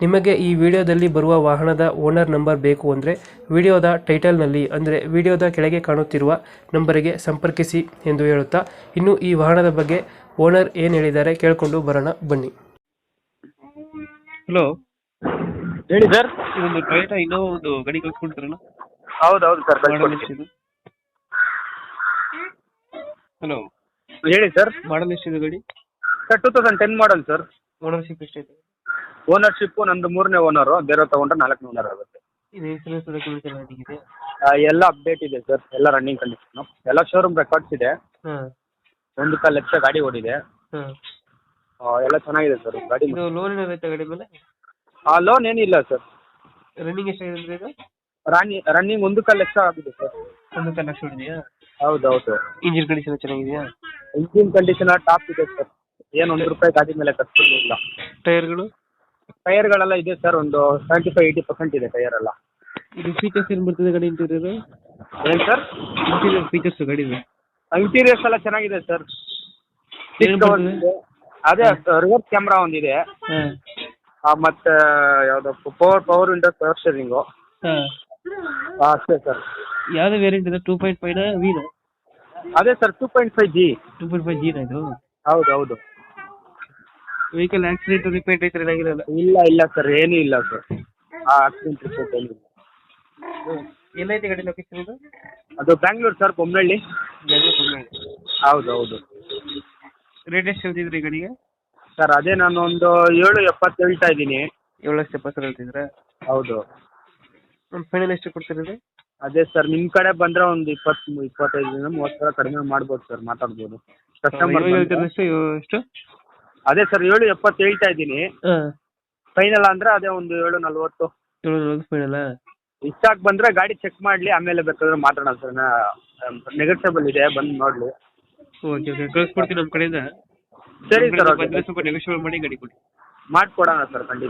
ನಿಮಗೆ ಈ ವಿಡಿಯೋದಲ್ಲಿ ಬರುವ ವಾಹನದ ಓನರ್ ನಂಬರ್ ಬೇಕು ಅಂದರೆ ವಿಡಿಯೋದ ಟೈಟಲ್ನಲ್ಲಿ ಅಂದರೆ ವಿಡಿಯೋದ ಕೆಳಗೆ ಕಾಣುತ್ತಿರುವ ನಂಬರಿಗೆ ಸಂಪರ್ಕಿಸಿ ಎಂದು ಹೇಳುತ್ತಾ ಇನ್ನು ಈ ವಾಹನದ ಬಗ್ಗೆ ಓನರ್ ಏನು ಹೇಳಿದ್ದಾರೆ ಕೇಳಿಕೊಂಡು ಬರೋಣ ಬನ್ನಿ. ಹಲೋ. ಹೇಳಿ ಸರ್. ಇದೊಂದು ಟೊಯೋಟಾ ಇನ್ನೋ ಒಂದು ಗಣಿ ಕಳ್ಸ್ಕೊಡ್ತಾರಲ್ಲ? ಹೌದು ಹೌದು ಸರ್ ಮಾಡಲ್ ಎಷ್ಟಿದೆ? ಹಲೋ. ಹೇಳಿ ಸರ್. ಮಾಡಲ್ ಎಷ್ಟಿದೆ ಗಾಡಿ? Sir two thousand ten model sir. Ownership ಎಷ್ಟಿದೆ? ಓನರ್ಶಿಪ್ಪು ನಂದು ಮೂರನೇ ಓನರು ಬೇರೆ ತಗೊಂಡ್ರೆ ನಾಲ್ಕನೇ ಓನರ್ ಆಗುತ್ತೆ. ಇದು ಇನ್ಸೂರೆನ್ಸ್ ಡಾಕ್ಯುಮೆಂಟ್ಸ್ ಎಲ್ಲ ಇದೆ? ಆ, ಎಲ್ಲ ಅಪ್ಡೇಟ್ ಇದೆ ಸರ್ ಎಲ್ಲ ರನ್ನಿಂಗ್ ಕಂಡೀಷನ್ ಎಲ್ಲ ಶೋರೂಮ್ ರೆಕಾರ್ಡ್ಸ್ ಇದೆ. ಹಾಂ. ಒಂದು ಕಾಲು ಲಕ್ಷ ಗಾಡಿ ಓಡಿದೆ. ಹಾಂ. ಆ, ಎಲ್ಲ ಚೆನ್ನಾಗಿದೆ ಸರ್ ಗಾಡಿ ಇದು ಲೋನ್ ಏನಾಗುತ್ತೆ ಗಾಡಿ ಮೇಲೆ? ಆ ಲೋನ್ ಏನಿಲ್ಲ ಸರ್ ರನ್ನಿಂಗ್ ಎಷ್ಟಾಗಿದೆ ಅಂದ್ರೆ ಇದು? ರಾನಿ ರನ್ನಿಂಗ್ ಒಂದು ಕಾಲು ಲಕ್ಷ ಆಗಿದೆ ಸರ್ ಒಂದು ಇದೆಯಾ ಹೌದು ಹೌದು. ಇಂಜಿನ್ ಕಂಡೀಷನ್ ಚೆನ್ನಾಗಿದೆಯಾ? ಇಂಜಿನ್ ಕಂಡೀಷನ್ ಟಾಪ್ ಇದೆ ಸರ್ ಏನು ಒಂದು ರೂಪಾಯಿ ಗಾಡಿ ಮೇಲೆ ಖರ್ಚು ಇಲ್ಲ. ಟೈರ್ಗಳು ಟೈರ್ಗಳೆಲ್ಲ ಇದೆ ಸರ್ ಒಂದು ಸೆವೆಂಟಿ ಫೈವ್ ಏಯ್ಟಿ ಪರ್ಸೆಂಟ್ ಇದೆ ಟೈರ್ ಎಲ್ಲ. ಇದು ಫೀಚರ್ಸ್ ಏನು ಬರ್ತದೆ ಗಾಡಿ ಇಂಟೀರಿಯರ್ ಏನ್ ಸರ್ ಇಂಟೀರಿಯರ್ ಫೀಚರ್ಸ್ ಗಾಡಿ ಇಂಟೀರಿಯರ್ಸ್ ಎಲ್ಲ ಚೆನ್ನಾಗಿದೆ ಸರ್ ಏನ್ ಬರ್ತದೆ? ಅದೇ ರಿವರ್ಸ್ ಕ್ಯಾಮ್ರಾ ಒಂದಿದೆ. ಹಾಂ. ಆ, ಮತ್ತೆ ಯಾವ್ದು power power window power steering ಹಾಂ. ಅಷ್ಟೇ ಸರ್ ಯಾವ್ದು ವೇರಿಯಂಟ್ ಇದೆ? ಟೂ ಪಾಯಿಂಟ್ ಫೈವ್ ವೀನ ಅದೇ sir two point five G two point five ಜಿನ ಇದು? ಹೌದು ಹೌದು. ವೆಹಿಕಲ್ ಆಕ್ಸಿಡೆಂಟ್ ರಿಪೇರಿ ಐತ್ರಿ ಏನಾಗಿರಲ್ಲ ಇಲ್ಲ ಇಲ್ಲ ಸರ್ ಏನು ಇಲ್ಲ ಸರ್ ಆ ಆಕ್ಸಿಡೆಂಟ್ ರಿಪೋರ್ಟ್ ಏನಿಲ್ಲ ಎಲ್ಲೈತೆ ಗಾಡಿ ಲೊಕೇಶನ್ ಇದು ಅದು ಬೆಂಗಳೂರು ಸರ್ ಬೊಮ್ಮನಹಳ್ಳಿ ಹೌದು ಹೌದು ರೇಟ್ ಎಷ್ಟು ಹೇಳ್ತಿದ್ರಿ ಈ ಗಾಡಿಗೆ? ಸರ್ ಅದೇ ನಾನು ಒಂದು ಏಳು ಎಪ್ಪತ್ತು ಹೇಳ್ತಾ ಇದ್ದೀನಿ. ಏಳು ಲಕ್ಷ ಎಪ್ಪತ್ತು ಹೇಳ್ತಿದ್ರ ಹೌದು. ಒಂದು ಫೈನಲ್ ಎಷ್ಟು ಕೊಡ್ತೀರಿ ಅದೇ? ಸರ್ ನಿಮ್ಮ ಕಡೆ ಬಂದರೆ ಒಂದು ಇಪ್ಪತ್ತು ಇಪ್ಪತ್ತೈದರಿಂದ ಮೂವತ್ತು ಸಾವಿರ ಕಡಿಮೆ ಮಾಡ್ಬೋದು ಸರ್ ಮಾತಾಡ್ಬೋದು. ಕಸ್ಟಮರ್ ಎಷ್ಟು? ಅದೇ ಸರ್ ಏಳು ಎಪ್ಪತ್ತು ಹೇಳ್ತಾ ಇದ್ದೀನಿ. ಹಾಂ. ಫೈನಲ್ ಅಂದ್ರೆ ಅದೇ ಒಂದು ಏಳು ನಲ್ವತ್ತು. ಏಳು ನಲ್ವತ್ತು ಆಗಿ ಬಂದ್ರೆ ಗಾಡಿ ಚೆಕ್ ಮಾಡ್ಲಿ ಆಮೇಲೆ ಬೇಕಾದ್ರೆ ಮಾತಾಡೋಣ ಸರ್. ನೆಗೋಷಿಯಬಲ್ ಇದೆ ಬಂದು ನೋಡ್ಲಿ. ಓಕೆ ಓಕೆ ಕಳ್ಸ್ಕೊಡ್ತೀನಿ ನಮ್ಮ ಕಡೆಯಿಂದ. ಸರಿ ಸರ್ ಸ್ವಲ್ಪ ನೆಗೋಷಿಯಬಲ್ ಮಾಡಿ ಗಾಡಿ ಕೊಡಿ. ಮಾಡ್ಕೊಡೋಣ ಸರ್ ಖಂಡಿತ.